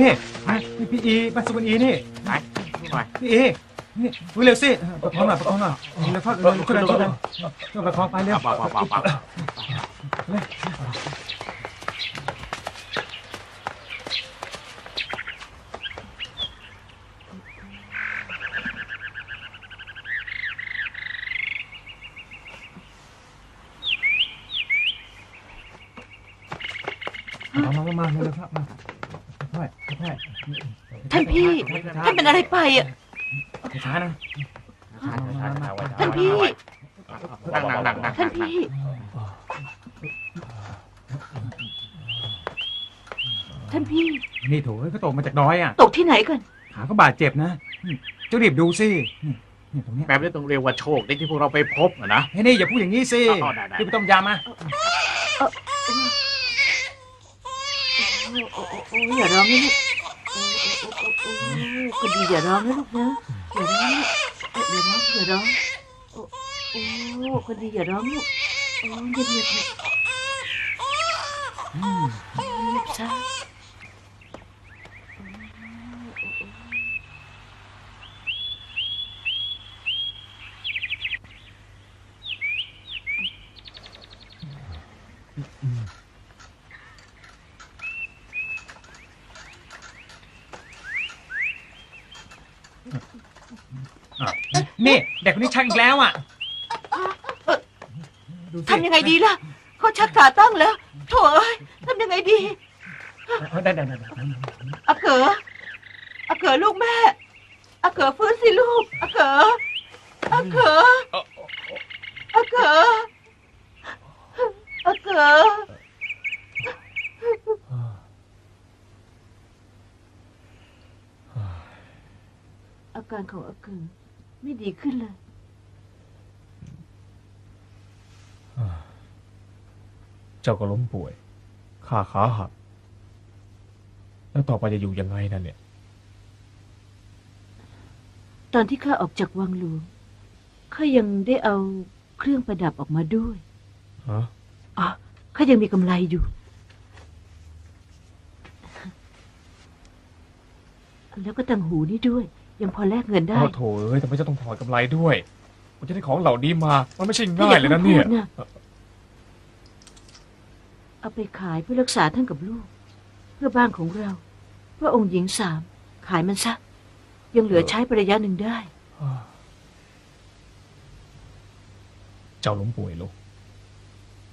นี่มานี่พี่อีมาสุวรรณอีนี่ไหนนี่หน่อยพี่อีนี่เร็วสิประคองหน่อยประคองหน่อยเร็วเข้าเร็วขึ้นเลยขึ้นเลยช่วยประคองไปเร็วเปล่าเปล่าเปล่าเปล่ามามามาเร็วครับมา ท่านพี่ ท่านเป็นอะไรไปอะ ช้านะท่านพี่นั่งนั่งนั่งนั่งท่านพี่ ท่านพี่ นี่โถก็ตกมาจากดอยอะ ตกที่ไหนกัน ขาก็บาดเจ็บนะเจ้ารีบดูสินี่ตรงนี้แบบนี้ต้องเรียกว่าโชคดีที่พวกเราไปพบอะนะ เฮ้ยนี่อย่าพูดอย่างนี้สิอ๋อได้ได้ รีบไปต้มยามาโอ้โอ้โอ้อย่าร้องนะลูกโอ้โอ้โอ้โอ้โอ้คนดีอย่าร้องนะลูกนะอย่าร้องอย่าร้องอย่าร้องโอ้โอ้คนดีอย่าร้องลูกโอ้เงียบเงียบเงียบอืม เงียบซะ นี่เด็กคนนี้ชักอีกแล้วอะดูสิทำยังไงดีล่ะเขาชักขาตั้งแล้วโถ่เอ้ยทำยังไงดีเอาได้ได้ได้ได้อาเขออาเขอลูกแม่อาเขอฟื้นสิลูกอาเขออาเขออาเขออาเขออาการของอาเขอ ไม่ดีขึ้นเลย เจ้าก็ล้มป่วยขาขาหัก แล้วต่อไปจะอยู่ยังไงนั่นเนี่ย ตอนที่ข้าออกจากวังหลวงข้ายังได้เอาเครื่องประดับออกมาด้วยฮะอ๋อข้ายังมีกำไรอยู่ แล้วก็ตังหูนี่ด้วย ยังพอแลกเงินได้ โอ้โถเอ้ยทำไมจะต้องถอดกำไรด้วยผมจะได้ของเหล่านี้มา มันไม่ใช่ง่ายเลยนะเนี่ยถ้าอากพูดเอาไปขายเพื่อรักษาท่านกับลูก เพื่อบ้านของเรา เพื่อองค์หญิงสาม ขายมันซะ ยังเหลือใช้ไประยะหนึ่งได้ เจ้าล้มป่วยลูก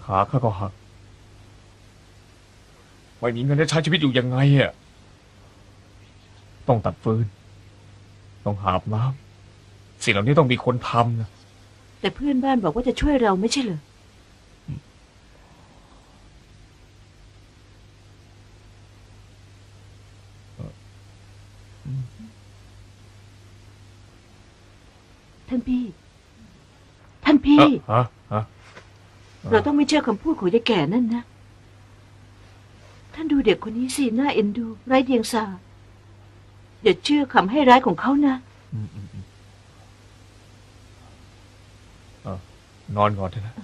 ขาข้าก็หัก ไม่มีเงินจะใช้ชีวิตอยู่ยังไงอะ ต้องตัดฟืน ต้องหาบน้ำสิ่งเหล่านี้ต้องมีคนทำนะแต่เพื่อนบ้านบอกว่าจะช่วยเราไม่ใช่เหรอ ท่านพี่ ท่านพี่ เอ้อฮะฮะเราต้องไม่เชื่อคำพูดของยายแก่นั่นนะ ท่านดูเด็กคนนี้สิน่าเอ็นดู ไร้เดียงสา อย่าเชื่อคำให้ร้ายของเขานะ นอนก่อนเถอะนะ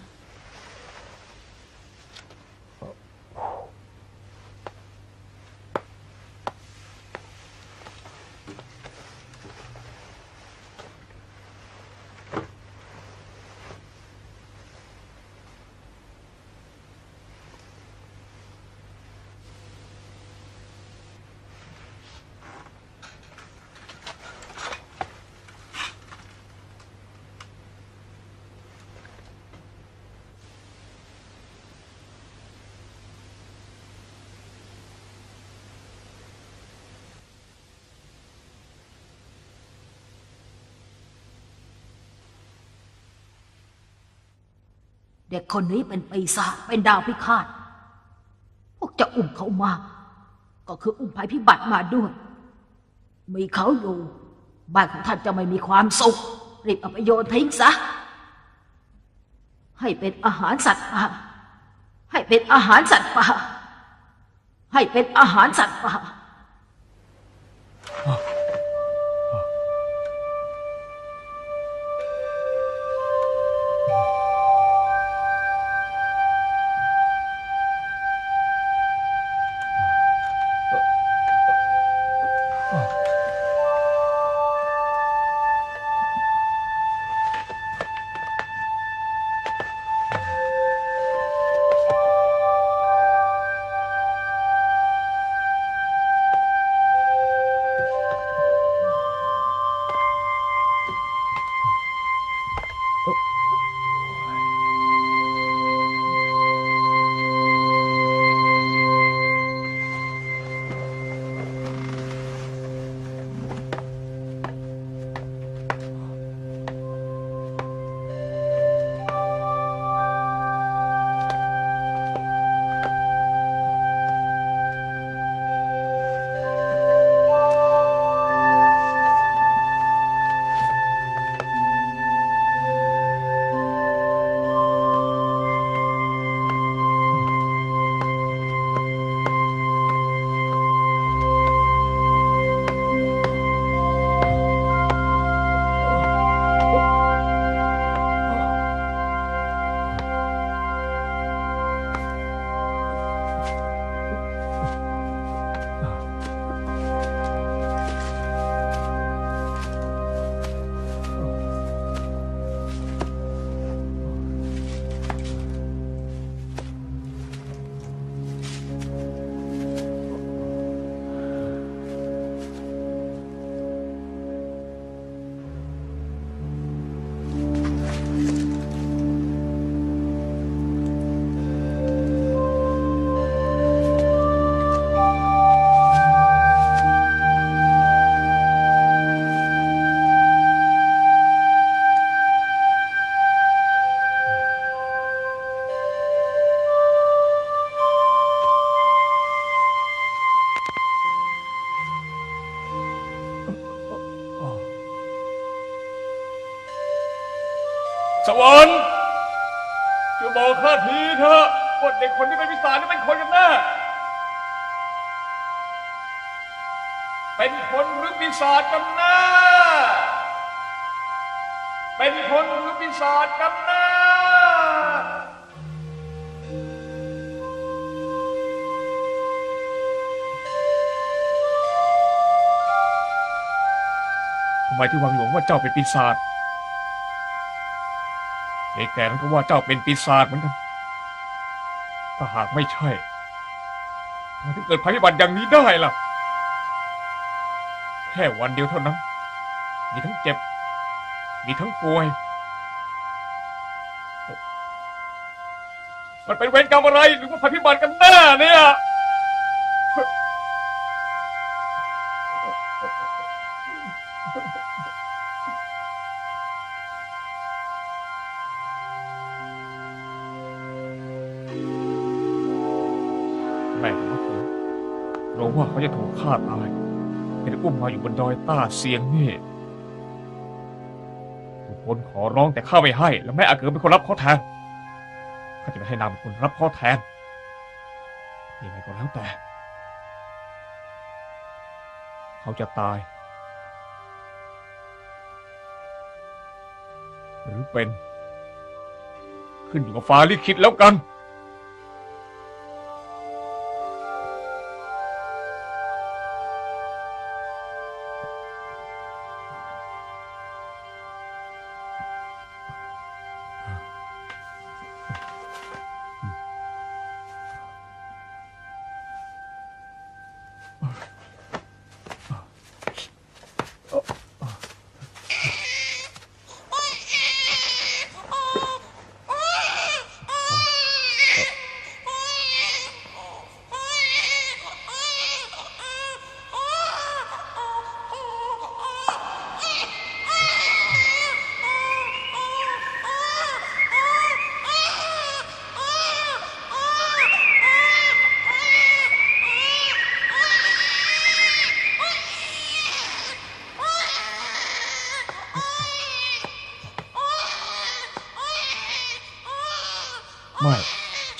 เด็กคนนี้เป็นปีศาจเป็นดาวพิฆาต พวกจะอุ้มเขามา ก็คืออุ้มภัยพิบัติมาด้วย มีเขาอยู่ บ้านของท่านจะไม่มีความสุข รีบเอาไปโยนทิ้งซะ ให้เป็นอาหารสัตว์ป่า ให้เป็นอาหารสัตว์ป่า ให้เป็นอาหารสัตว์ป่า เป็นคนหรือปีศาจกันแน่เป็นคนหรือปีศาจกันแน่ทำไมที่วังหลวงว่าเจ้าเป็นปีศาจไอ้แกนั้นก็ว่าเจ้าเป็นปีศาจเหมือนกัน ถ้าหากไม่ใช่ทำไมถึงเกิดภัยพิบัติอย่างนี้ได้ล่ะ แค่วันเดียวเท่านั้น มีทั้งเจ็บ มีทั้งป่วย มันเป็นเวรกรรมอะไรหรือว่าภัยพิบัติกันแน่เนี่ยแม่ของเขาเราว่าเขาจะถูกฆ่าตาย เป็นอุ้มมาอยู่บนดอยต้าเสียงนี่ทุกคนขอร้องแต่ข้าไม่ให้ แล้วแม่อาเกิดเป็นคนรับเขาแทนข้าจะไม่ให้นามเป็นคนรับเขาแทนยังไงก็แล้วแต่ เขาจะตาย หรือเป็น ขึ้นอยู่กับฟ้าลิขิตแล้วกัน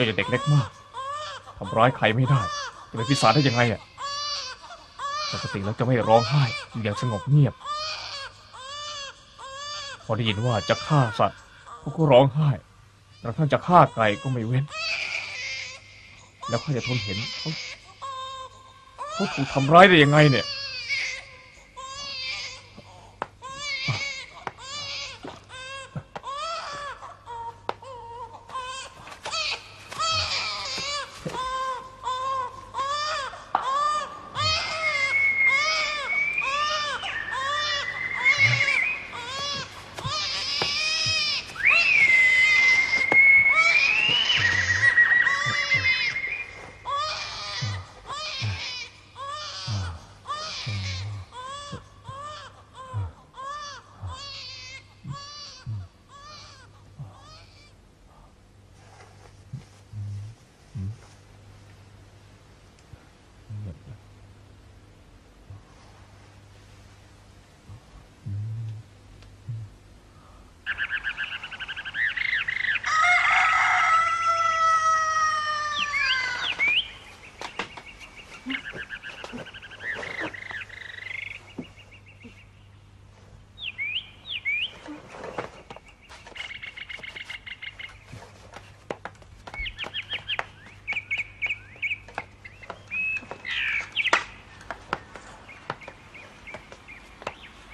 จ้าจะเด็กเล็กมากทำร้ายใครไม่ได้ จะเป็นปีศาจได้ยังไงอะปกติแล้วจะไม่ร้องไห้อยู่อย่างสงบเงียบ พอได้ยินว่าจะฆ่าสัตว์เขาก็ร้องไห้กระทั่งจะฆ่าไก่ก็ไม่เว้น แล้วข้าจะทนเห็นเขาเขาถูกทำร้ายได้ยังไงเนี่ย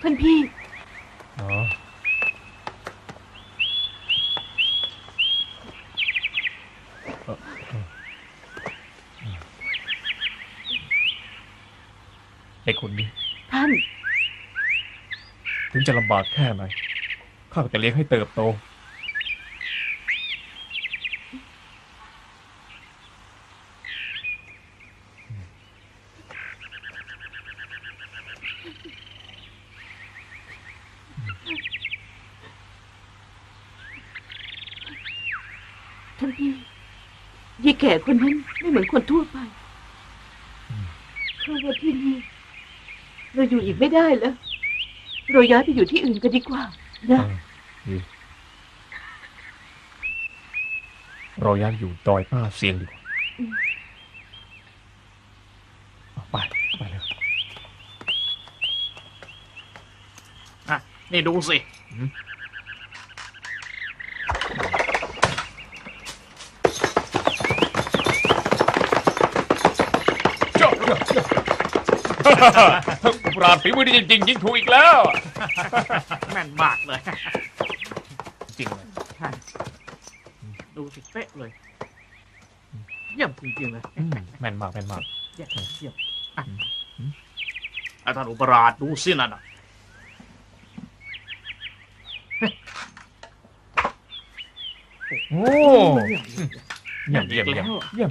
ท่านพี่ อ๋อเอ่อเอ่อไอ้ คนนี้ ท่าน ถึงจะลำบากแค่ไหนข้าก็จะเลี้ยงให้เติบโต ท่านพี่ยายแก่คนนั้นไม่เหมือนคนทั่วไปเพราะว่าที่นี่ เราอยู่อีกไม่ได้แล้ว เราย้ายไปอยู่ที่อื่นกันดีกว่า นะเออดีเราย้ายอยู่ดอยป้าเสียงดีกว่าเอาไปไปเลยอะนี่ดูสิ เจ้า ปราดฝีมือดีจริงๆยิงถูกอีกแล้ว แม่นมากเลย จริงเลยใช่ ดูสิเป๊ะเลย เยี่ยมจริงๆเลยอืมแม่นมากแม่นมาก เยี่ยมเยี่ยมอะอืมไอ้ท่านอุปราชดูสินั่นน่ะโอ้เยี่ยมเยี่ยมเยี่ยมเยี่ยม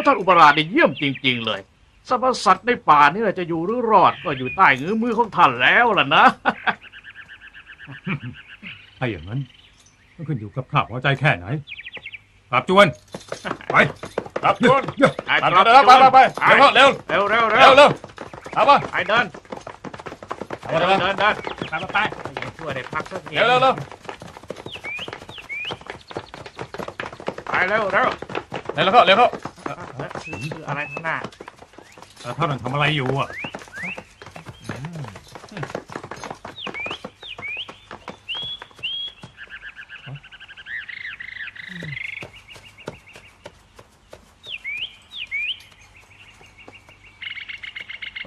เออท่านอุปราชนี่เยี่ยมจริง ๆ เลยสรรพสัตว์ในป่านี่จะอยู่หรือรอดก็อยู่ใต้เงื้อมือของท่านแล้วล่ะนะ ถ้าอย่างนั้นก็ขึ้นอยู่กับข้าพอใจแค่ไหนปรับจวน ไปครับทุนไอ้ไปครับไปไปไปเร็วเร็วเร็วเร็วเร็เร็ววเร็วเอามาไอ้เดินเอาเดิมานเร็วเดินเดินไปไปไปยังช่วยได้พักสักทีเร็วเร็วเร็วไปเร็วเร็วเร็วเข้าเร็วเข้า คือคืออะไรข้างหน้าแต่ท่านทำอะไรอยู่อะ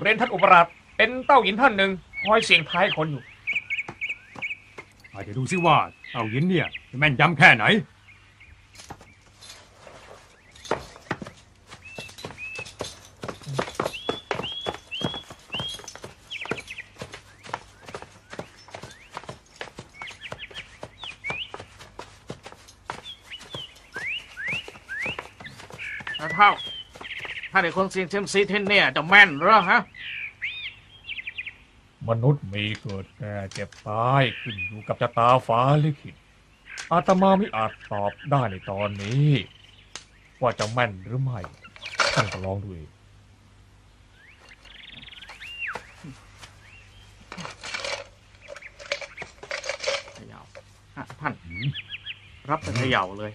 เรียนท่านอุปราชเป็นเต้าหยินท่านหนึ่งคอยเสียงท้ายคนอยู่อาจจะดูซิว่าเอายินเนี่ยจะแม่นยำแค่ไหน แล้วเท่า ถ้าเด็กคนเสียงเซยมซีเทนเนี่ยจะแม่นเหรอฮะ มนุษย์มีเกิดแก่เจ็บตายขึ้นอยู่กับชะตาฟ้าลิขิต อาตมาไม่อาจตอบได้ในตอนนี้ ว่าจะแม่นหรือไม่ท่านก็ลองดูเองเขย่าฮะท่าน รับแต่เขย่าเลย